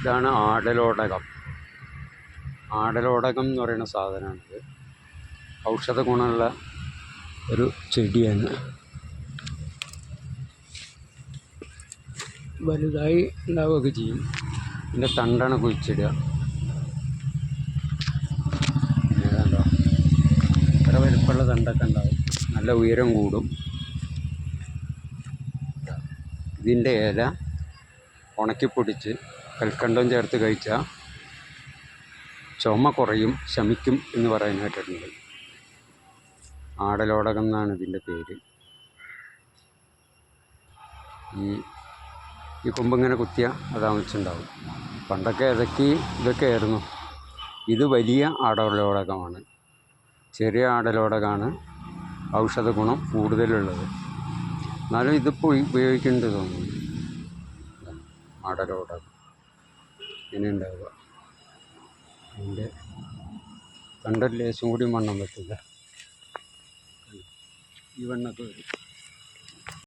ഇതാണ് ആടലോടകം. ആടലോടകം എന്ന് പറയുന്ന സാധനമാണിത്. ഔഷധ ഗുണമുള്ള ഒരു ചെടിയാണ്. വലുതായി ഉണ്ടാവുകയൊക്കെ ചെയ്യും. ഇതിന്റെ തണ്ടാണ് കുഴിച്ചിടുക. കണ്ടോ? ഇത്ര വലുപ്പമുള്ള തണ്ടൊക്കെ ഉണ്ടാവും. നല്ല ഉയരം കൂടും. ഇതിന്റെ ഇല ഉണക്കിപ്പൊടിച്ച് കൽക്കണ്ടം ചേർത്ത് കഴിച്ചാൽ ചുമ കുറയും ശമിക്കും എന്ന് പറയാനായിട്ടുണ്ട് ആടലോടകം എന്നാണ് ഇതിന്റെ പേര്. ഈ ഈ കൊമ്പിങ്ങനെ കുത്തിയ അത് അമിച്ചുണ്ടാവും പണ്ടൊക്കെ ഇതൊക്കെ ഇതൊക്കെ ആയിരുന്നു. ഇത് വലിയ ആടലോടകമാണ്. ചെറിയ ആടലോടകമാണ് ഔഷധ ഗുണം കൂടുതലുള്ളത്. എന്നാലും ഇതിപ്പോൾ ഉപയോഗിക്കേണ്ടി തോന്നുന്നു. ആടലോടകം ഇങ്ങനെ ഉണ്ടാവുക അതിന്റെ കണ്ടൊരു ലേശം കൂടി മണ്ണം പറ്റില്ല ഈ വണ്ണൊക്കെ വരും.